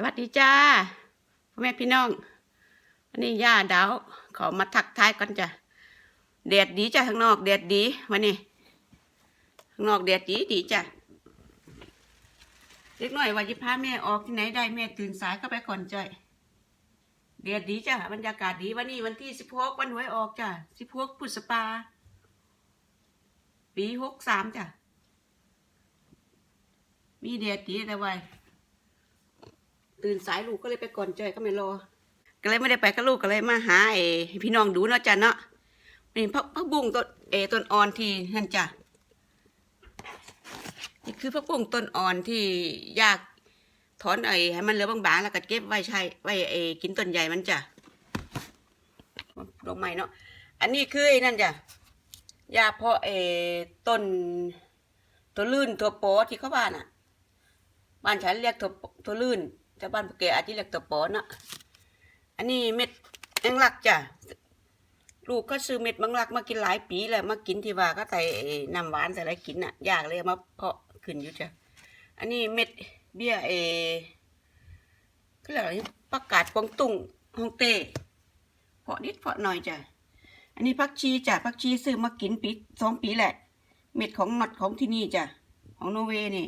สวัสดีจ้าพ่อแม่พี่น้องวันนี้ย่าดาวขอมาทักทายก่อนจ้ะแดดดีจ้ะข้างนอกแดดดีวันนี้ข้างนอกแดดดีดีจ้ะเล็กน้อยว่าจะพาแม่ออกที่ไหนได้แม่ตื่นสายเข้าไปก่อนจ้อยแดดดีจ้ะบรรยากาศดีวันนี้วันที่สิบหกวันหวยออกจ้ะสิบหกพฤษภาปีหกสามจ้ะมีแดดดีแต่ว่า ตื่นสายลูกก็เลยไปก่อนจอยก็ไม่รอ ก็เลยไม่ได้ไปกับลูกก็เลยมาหาเอให้พี่น้องดูเนาะจ้ะเนาะนี่พักพักบุ้งต้นเอต้นอ่อนที่นั่นจ้ะนี่คือพักบุ้งต้นอ่อนที่ยากถอนไอ้ให้มันเหลือบางๆแล้วก็เก็บไว้ใช้ไว้เอกินต้นใหญ่มันจ้ะดอกไม้เนาะอันนี้คือไอ้นั่นจ้ะยาเพาะเอต้นตัวลื่นตัวโปอที่เขาบ้านอะ บ้านฉันเรียกตัวตัวลื่น แต่บ้านพวกแกอาจจะเรียกตัวปอนะอันนี้เม็ดแมงลักจ้ะลูกก็ซื้อเม็ดแมงลักมากินหลายปีแล้วมากินที่ว่าก็ใส่น้ำหวานใส่อะไรกินน่ะยากเลยมาเพาะขึ้นอยู่จ้ะอันนี้เม็ดเบี้ยเอก็เรียกอะไรประกาศกวงตุ้งฮองเต้เพาะนิดเพาะหน่อยจ้ะอันนี้พักชีจ้ะพักชีซื้อมากินปีสองปีแหละ เม็ดของหมัดของที่นี่จ้ะของโนเวย์นี่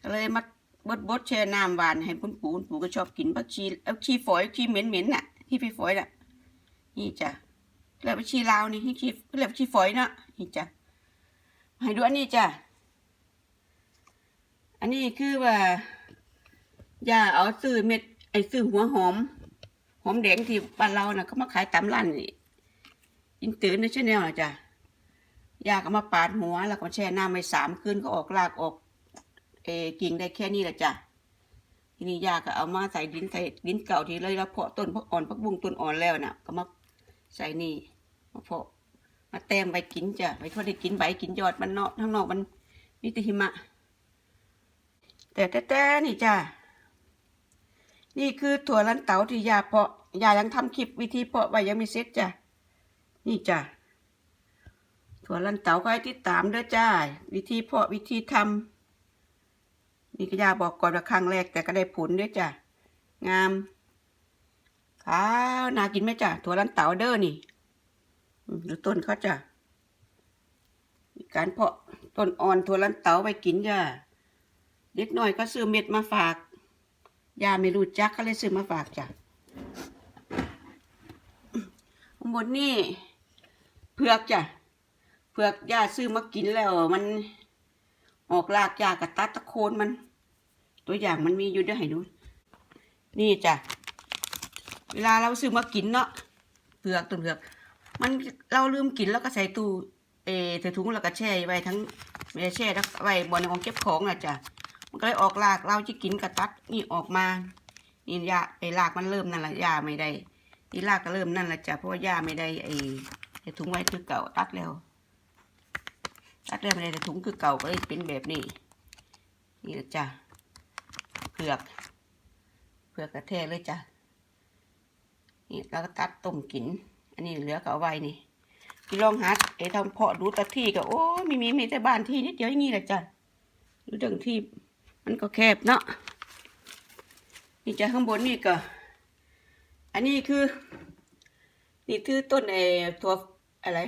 ก็เลยมา บดบดแช่น้ำหวานให้คุณปู่คุณปู่ก็ชอบกินผักชีเอาชีฝอยชีเหม็นเหม็นๆน่ะที่พี่ฝอยน่ะ นี่จ้ะแล้วผักชีลาวนี่ที่ชีเรียกผักชีฝอยเนาะนี่จ้ะให้ดูอันนี้จ้ะอันนี้คือว่าอย่าเอาซื้อเม็ดไอ้ซื้อหัวหอมหอมแดงที่บ้านเราน่ะเขามาขายตามร้านนี่อินเตอร์ในชแนลน่ะจ้ะยาก็มาปาดหัวแล้วก็แช่น้ำไปสามคืนก็ออกรากออก เอกิ่งได้แค่นี้แหละจ้ะทีนี้ยาก็เอามาใส่ดินใส่ดินเก่าที่เลยเราเพาะต้นพักอ่อนพักบุ้งต้นอ่อนแล้วน่ะ ก็มาใส่นี่มาเพาะมาแต้มไว้กินจ้ะไว้ทอดได้กินใบกินยอดมันเนาะข้างนอกมันมีแต่หิมะแต่แต่แต่นี่จ้ะนี่คือถั่วลันเต๋าที่ยาเพาะยายังทำคลิปวิธีเพาะไว้ยังไม่เสร็จจ้ะนี่จ้ะถั่วลันเต๋าก็ให้ติดตามด้อจ้า วิธีเพาะวิธีทำ นี่ก็ยาบอกก่อนว่าครั้งแรกแต่ก็ได้ผลด้วยจ้ะ งามขาวน่ากินไหมจ้ะถั่วลันเต๋าเด้อนี่ดูต้นเขาจ้ะการเพาะต้นอ่อนถั่วลันเต๋าไปกินจ้ะเด็กหน่อยก็ซื้อเม็ดมาฝากยาไม่รู้จักก็เลยซื้อมาฝากจ้ะบนนี่เผือกจ้ะเผือกยาซื้อมากินแล้วมัน ออกลากยากกับตัดตะโคนมัน ตัวอย่างมันมีอยู่เด้วยให้ดู นี่จ้ะ เวลาเราซื้อมากินเนาะเปลือกตัวเปลือก มันเราลืมกินแล้วก็ใส่ตู้เอใส่ถุงแล้วก็แช่ไว้ทั้งไม่ได้แช่ทั้งไว้บนของเก็บของน่ะจ้ะ มันก็เลยออกลากเราจะกินกระตัดนี่ออกมานี่ยาไอ้ลากมันเริ่มนั่นแหละยาไม่ได้นี่ลากก็เริ่มนั่นแหละจ้ะเพราะว่ายาไม่ได้ไอ้ถุงไว้คือเก่าตัดแล้ว ตัดเริ่มในถุงคือเก่าก็เลยเป็นแบบนี้ นี่นะจ้ะเผือกเผือกกระแทกเลยจ้ะนี่แล้วก็ตัดต้มกิน อันนี้เหลือก็เอาไว้นี่พี่ลองหาไอ้ทำเพาะดูตะที่ก็โอ้มีมีมีแต่บ้านที่นิดเดียวอย่างนี้แหละจ้ะดูเรื่องที่มันก็แคบเนาะนี่จะข้างบนนี่ก็ อันนี้คือ นี่คือต้นไอ้ตัวอะไร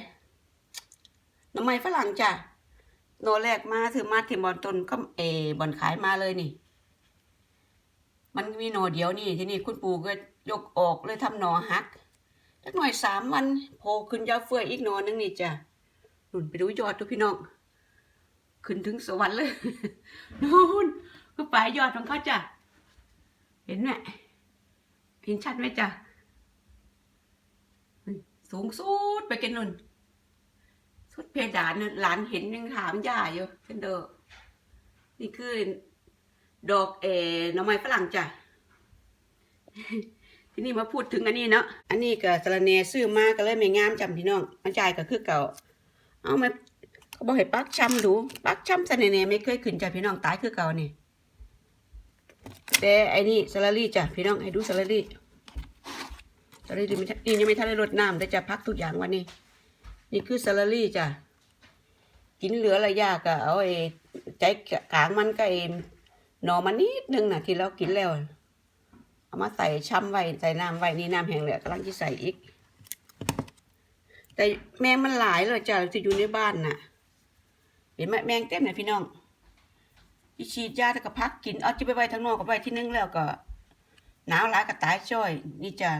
น้ำไม้ฝรั่งจ้ะโนแรกมาถือมาที่บอนต้นก็เอบอนขายมาเลยนี่ มันมีหนอเดียวนี่ที่นี่คุณปู่ก็ยกออกเลยทำหนอหักสักหน่อยสามวันโผล่ขึ้นยาเฟื่อยอีกหนอนึงนี่จ้ะนุ่นไปดูยอดดูพี่น้องขึ้นถึงสวรรค์เลยนู่นก็ปลายยอดของเขาจ้ะเห็นไหมเห็นชัดไหมจ้ะสูงสุดไปกันนุ่น สุดเพดานน่ะหลานเห็นยังถามย่าอยู่เช่นเดอนี่คือ ดอกเออหน่อไม้ฝรั่งจ้ะที่นี้มาพูดถึงอันนี้เนาะ อันนี้ก็สะระแหน่ซื้อมาก็เลยไม่งามจำพี่น้องมันจ่ายก็คือเก่า เอามาเขาบอกให้ปักช้ำดู ปักช้ำสะระแหน่ไม่เคยขึ้นจ้ะพี่น้องตายคือเก่านี่ แต่ไอ้นี่สลัรี่จ้ะพี่น้องให้ดูสลัรี่สลัรี่นี่ยังไม่ทันได้รดน้ำแต่จะพักทุกอย่างวันนี้ นี่คือซาลารี่จ้ะ กินเหลืออะยากอะเอาไอ้ใจกลางมันก็ไอ้หนอมันนิดนึงน่ะที่เรากินแล้ว เอามาใส่ช้ำไว้ใส่น้ำไว้นี่น้ำแห้งเหลือกำลังจะใส่อีก แต่แมงมันหลายเลยจ้ะที่อยู่ในบ้านน่ะ เห็นไหมแมงเต็มเลยพี่น้องอีฉีดยาแล้วก็พักกิน เอาจะไปไว้ทางนอกก็ไว้ที่นึงแล้วก็ หนาวหลายก็ตายจ้อย นี่จ้ะ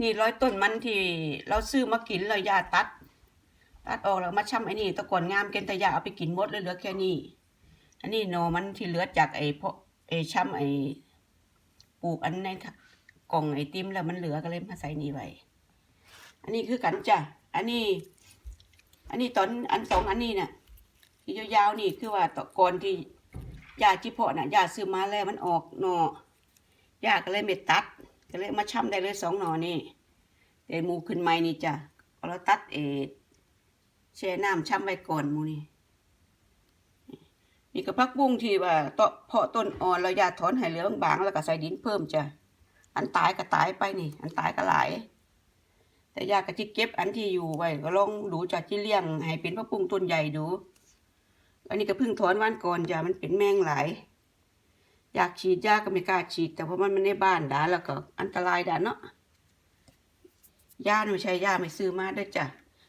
นี่ร้อยต้นมันที่เราซื้อมากินเรายาตัด ตัดออกแล้วมาช่ำไอ้นี่ตะกอนงามเกินแต่ยาเอาไปกินหมดเลยเหลือแค่นี้ อันนี้โนมันที่เหลือจากไอ้พวกไอ้ช่ำไอ้ปลูกอันในกล่องไอติมแล้วมันเหลือก็เลยมาใส่นี่ไว้อันนี้คือกันจ้ะ อันนี้ อันนี้ตอนอันสองอันนี้น่ะที่ยาวๆนี่คือว่าตะกอนที่ยาจิเพาะน่ะยาซื้อมาแล้วมันออกหนอยาก็เลยไม่ตัด ก็เลยมาช่ำได้เลยสองหนอนี่แต่มูขึ้นใหม่นี่จ้ะเอาเราตัดเออแช่น้ำช่ำไว้ก่อนมูนี่นี่ก็พักบุ้งที่ว่าเตาะเพาะต้นอ่อนเรายาถอนให้เหลือบางๆแล้วก็ใส่ดินเพิ่มจ้ะอันตายก็ตายไปนี่ อันตายก็หลาย แต่ยาก็จิเก็บอันที่อยู่ไว้ก็ลองดูจากที่เลี้ยงให้เป็นพระปรุงต้นใหญ่ดู อันนี้ก็เพิ่งถอนวันก่อนจ้ะมันเป็นแมงหลาย อยากฉีดยาก็ไม่กล้าฉีด แต่เพราะมันไม่ในบ้านด่าแล้วก็อันตรายด่าเนาะยาไม่ใช่ยาไม่ซื้อมาด้วยจ้ะ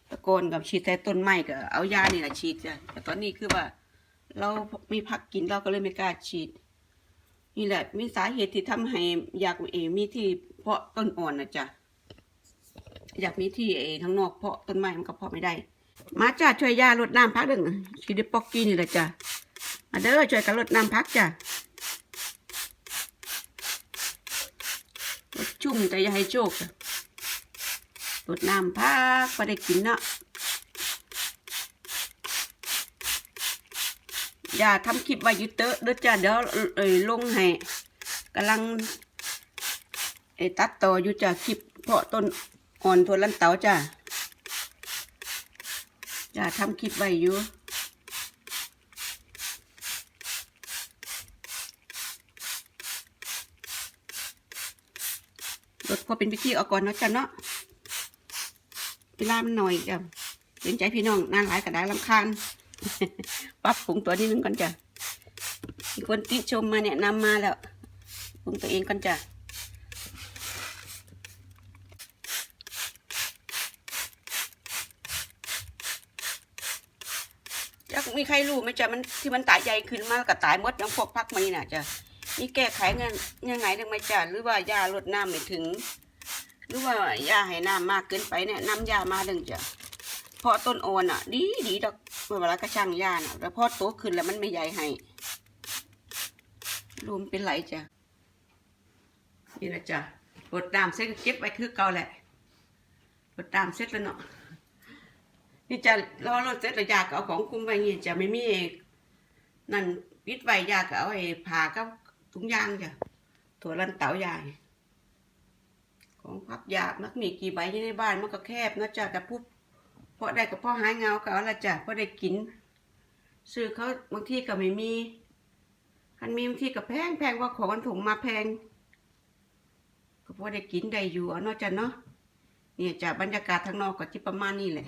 ตะโกนกับฉีดแต่ต้นไม้ก็เอายานี่แหละฉีดจ้ะแต่ตอนนี้คือว่า เราไมีพักกินเราก็เลยไม่กล้าฉีด นี่แหละมีสาเหตุที่ทำให้อยากเอมีที่เพาะต้นอ่อนนะจ๊ะอยากมีที่เอข้งนอกเพาะต้นไม้มันก็เพาะไม่ได้ มาจ้าช่วยยารดน้ำพักหนึ่งชีดปอกกี้นี่แหละจ้ะมาเด้อช่วยกันรดน้ำพักจ้ะรดชุ่ มแต่อย่าให้โจกจ้ะรดน้ำพักไปได้กินเนาะอย่าทำคลิปไว้อยุเตอะเด้อจ้าเดี๋ยวเอ้ยลงให้กำลังไอ้ตัดต่ออยู่จ้าคลิปเพาะต้นอ่อนตัวลันเตาจ้าอย่าทำคลิปไว้อยู่ รถพอเป็นพิธีเอาก่อนเนาะจ้าเนาะเวลามันหน่อยจ้ะเห็นใจพี่น้องนานหลายกระได้ลำคาญปรับปรุงตัวนิดนึงก่อนจ้ะมีคนติชมมาเนี่ยนำมาแล้วปรุงตัวเองก่อนจ้ะจะมีใครรู้ไหมจ้ะมันที่มันตายใหญ่ขึ้นมากกับตายมดยังพวกพักมานี่น่ะจ้ะ นี่แก้ไขเงินยังไงได้ไหมจ้ะหรือว่ายาลดน้ำไม่ถึง หรือว่ายาให้น้ำมากเกินไปเนี่ยน้ำยามาดึงจะเพราะต้นอ่อนอะ ดีดีดอกเวลากระช่างยาน่ะแล้วพอโตขึ้นแล้วมันไม่ใหญ่ให้รวมเป็นไหลจ้ะนี่นะจ้ะรดน้ำเสร็จก็เก็บไว้คือเก่าแหละรดน้ำเสร็จแล้วเนาะนี่จะรอรถเสร็จแล้วยาก็เอาของคุมไว้เงี้ยจะไม่มีนั่นปิดไว้ยาก็เอาไอ้ผ่ากับ ถุงยางจ้ะถั่วลันเต๋ายาเนี่ยของพักยามักมีกี่ใบอยู่ในบ้านมันก็แคบนะจ้ะแต่พูดเพราะได้กับพ่อหายเงาก็เอาละจ้ะพราะได้กิน ซื้อเขาบางทีก็ไม่มีคันมีบางทีก็แพงแพงว่าของมันถุงมาแพง ก็พอได้กินได้อยู่เอาเนาะจ้ะเนาะเนี่ยจ้ะบรรยากาศทางนอกก็จิประมาณนี้แหละ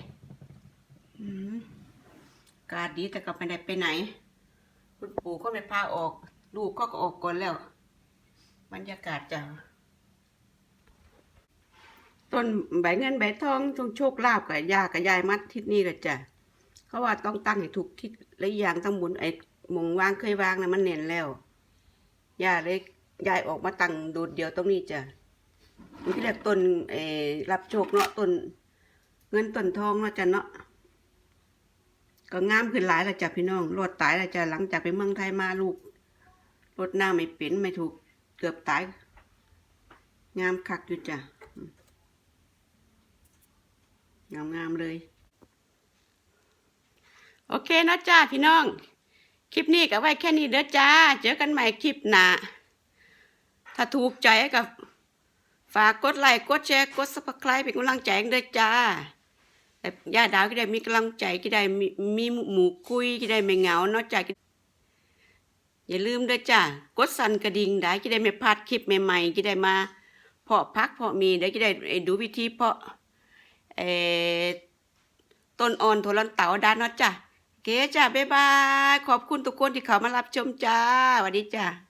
อืมกาศดีแต่ก็ไปไหนไปไหน คุณปู่ก็ไม่พาออก ลูกก็ออกก่อนแล้ว บรรยากาศจ้ะต้นใบเงินใบทองจงโชคลาภกับยากับยายมัดทิศนี้แหละจ้ะเขาว่าต้องตั้งให้ถูกทิศและอย่างทั้งหมุนไอ้หมงวางเคยวางนะมันเน่นแล้วยาเลยยายออกมาตั้งโดดเดียวตรงนี้จ้ะมันที่เรียกต้นเอรับโชคเนาะต้นเงินต้นทองเนาะจ้ะเนาะก็งามขึ้นหลายล้วจ้ะพี่น้องรอดตายล้วจ้ะหลังจากไปเมืองไทยมาลูก รถหน้าไม่เป็นไม่ถูกเกือบตาย งามคักอยู่จ้ะ งามๆเลย โอเคนะจ้าพี่น้อง คลิปนี้ก็ไว้แค่นี้เด้อจ้า เจอกันใหม่คลิปหน้า ถ้าถูกใจก็ฝากกดไลค์กดแชร์กดซับสไครป์เป็นกำลังใจเด้อจ้าแต่ย่าดาวก็ได้มีกำลังใจก็ได้มีมีหมูคุยก็ได้ไม่เหงาเนาะจ้า อย่าลืมด้วยจ้ากดสั่นกระดิ่งได้ก็ได้ไม่พลาดคลิปใหม่ๆก็ได้มาเพาะพักเพาะมีได้ก็ได้ดูวิธีเพาะเอต้นอ่อนโทรนเต๋าด้านนาะจ้ะโอเคจ้ะบ๊ายบาย ขอบคุณทุกคนที่เข้ามารับชมจ้าสวัสดีจ้า